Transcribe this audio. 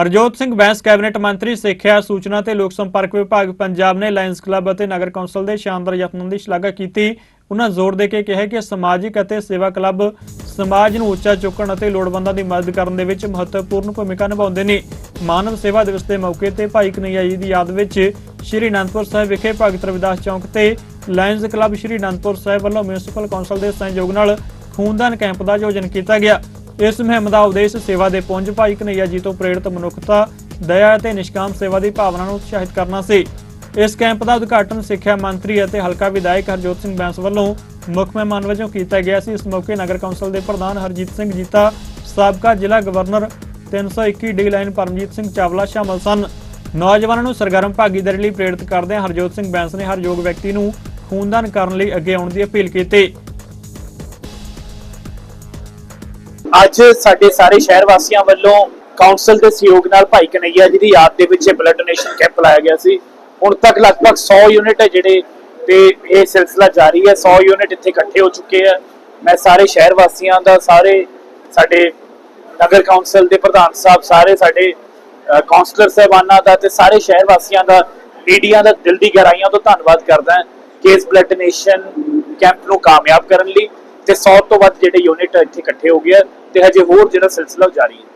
Harjot Singh Bains cabinet ਮੰਤਰੀ, ਸਿੱਖਿਆ ਸੂਚਨਾ ਤੇ ਲੋਕ ਸੰਪਰਕ ਵਿਭਾਗ ਪੰਜਾਬ ਨੇ ਲਾਇਨਸ ਕਲੱਬ ਅਤੇ ਨਗਰ ਕੌਂਸਲ ਦੇ ਸ਼ਾਨਦਾਰ ਯਤਨਾਂ ਦੀ ਸ਼ਲਾਘਾ ਕੀਤੀ। ਉਹਨਾਂ ਜ਼ੋਰ ਦੇ ਕੇ ਕਿਹਾ ਕਿ ਸਮਾਜਿਕ ਅਤੇ ਸੇਵਾ ਕਲੱਬ ਸਮਾਜ ਨੂੰ ਉੱਚਾ ਚੁੱਕਣ ਅਤੇ ਲੋੜਵੰਦਾਂ ਦੀ ਮਦਦ ਕਰਨ ਦੇ ਵਿੱਚ ਮਹੱਤਵਪੂਰਨ ਭੂਮਿਕਾ ਨਿਭਾਉਂਦੇ ਨੇ। ਮਾਨਵ ਸੇਵਾ ਦਿਵਸ ਦੇ ਮੌਕੇ ਤੇ ਭਾਈ ਕਨਈਆ ਜੀ ਦੀ ਯਾਦ ਵਿੱਚ ਸ਼੍ਰੀ ਅਨੰਦਪੁਰ ਸਾਹਿਬ ਵਿਖੇ ਭਗਤ ਰਵਿਦਾਸ ਚੌਂਕ ਤੇ ਲਾਇਨਸ ਕਲੱਬ ਸ਼੍ਰੀ ਅਨੰਦਪੁਰ ਸਾਹਿਬ ਵੱਲੋਂ ਮਿਊਨਿਸਪਲ ਕੌਂਸਲ ਦੇ ਸਹਿਯੋਗ ਨਾਲ ਖੂਨਦਾਨ ਕੈਂਪ ਦਾ ਆਯੋਜਨ ਕੀਤਾ ਗਿਆ। ਇਸ ਮੁਹਿੰਮ ਦਾ ਉਦੇਸ਼ ਸੇਵਾ ਦੇ ਪੁੰਜ ਭਾਈ ਕਨਈਆ ਜੀ ਤੋਂ ਪ੍ਰੇਰਿਤ ਮਨੁੱਖਤਾ, ਦਇਆ ਅਤੇ ਨਿਸ਼ਕਾਮ ਸੇਵਾ ਦੀ ਭਾਵਨਾ ਨੂੰ ਉਤਸ਼ਾਹਿਤ ਕਰਨਾ ਸੀ। ਇਸ ਕੈਂਪ ਦਾ ਉਦਘਾਟਨ ਸਿੱਖਿਆ ਮੰਤਰੀ ਅਤੇ ਹਲਕਾ ਵਿਧਾਇਕ ਹਰਜੋਤ ਸਿੰਘ ਬੈਂਸ ਵੱਲੋਂ ਮੁੱਖ ਮਹਿਮਾਨ ਵਜੋਂ ਕੀਤਾ ਗਿਆ ਸੀ। ਇਸ ਮੌਕੇ ਨਗਰ ਕੌਂਸਲ ਦੇ ਪ੍ਰਧਾਨ ਹਰਜੀਤ ਸਿੰਘ ਜੀਤਾ, ਸਾਬਕਾ ਜ਼ਿਲ੍ਹਾ governor 321 D lion Paramjit Singh Chawla ਸ਼ਾਮਲ ਸਨ। ਨੌਜਵਾਨਾਂ ਨੂੰ ਸਰਗਰਮ ਭਾਗੀਦਾਰੀ ਲਈ ਪ੍ਰੇਰਿਤ ਕਰਦਿਆਂ ਹਰਜੋਤ ਸਿੰਘ ਬੈਂਸ ਨੇ ਹਰ ਯੋਗ ਵਿਅਕਤੀ ਨੂੰ ਖੂਨਦਾਨ ਕਰਨ ਲਈ ਅੱਗੇ ਆਉਣ ਦੀ ਅਪੀਲ ਕੀਤੀ। ਅੱਜ ਸਾਡੇ ਸਾਰੇ ਸ਼ਹਿਰ ਵਾਸੀਆਂ ਵੱਲੋਂ ਕਾਉਂਸਲ ਦੇ ਸਹਿਯੋਗ ਨਾਲ ਭਾਈ ਕਨਈਆ ਜੀ ਦੀ ਯਾਦ ਦੇ ਵਿੱਚ ਬਲੱਡ ਡੋਨੇਸ਼ਨ ਕੈਂਪ ਲਾਇਆ ਗਿਆ ਸੀ। ਹੁਣ ਤੱਕ ਲਗਭਗ 100 ਯੂਨਿਟ ਹੈ ਜਿਹੜੇ ਤੇ ਇਹ ਸਿਲਸਿਲਾ ਜਾਰੀ ਹੈ। 100 ਯੂਨਿਟ ਇੱਥੇ ਇਕੱਠੇ ਹੋ ਚੁੱਕੇ ਆ। ਮੈਂ ਸਾਰੇ ਸ਼ਹਿਰ ਵਾਸੀਆਂ ਦਾ ਸਾਰੇ ਸਾਡੇ ਨਗਰ ਕੌਂਸਲ ਦੇ ਪ੍ਰਧਾਨ ਸਾਹਿਬ ਸਾਰੇ ਸਾਡੇ ਅ, ਕੌਂਸਲਰ ਸਾਹਿਬਾਨਾਂ ਦਾ ਤੇ ਸਾਰੇ ਸ਼ਹਿਰ ਵਾਸੀਆਂ ਦਾ ਮੀਡੀਆ ਦਾ ਦਿਲ ਦੀ ਗਹਿਰਾਈਆਂ ਤੋਂ ਧੰਨਵਾਦ ਕਰਦਾ ਹਾਂ ਕਿ ਇਸ ਬਲੱਡ ਡੋਨੇਸ਼ਨ ਕੈਂਪ ਨੂੰ ਕਾਮਯਾਬ ਕਰਨ ਲਈ ਤੇ 100 ਤੋਂ ਵੱਧ ਜਿਹੜੇ ਯੂਨਿਟ ਇੱਥੇ ਇਕੱਠੇ ਹੋ ਗਏ ਆ ਤੇ ਹਜੇ ਹੋਰ ਜਿਹੜਾ ਸਿਲਸਿਲਾ ਜਾਰੀ ਹੈ।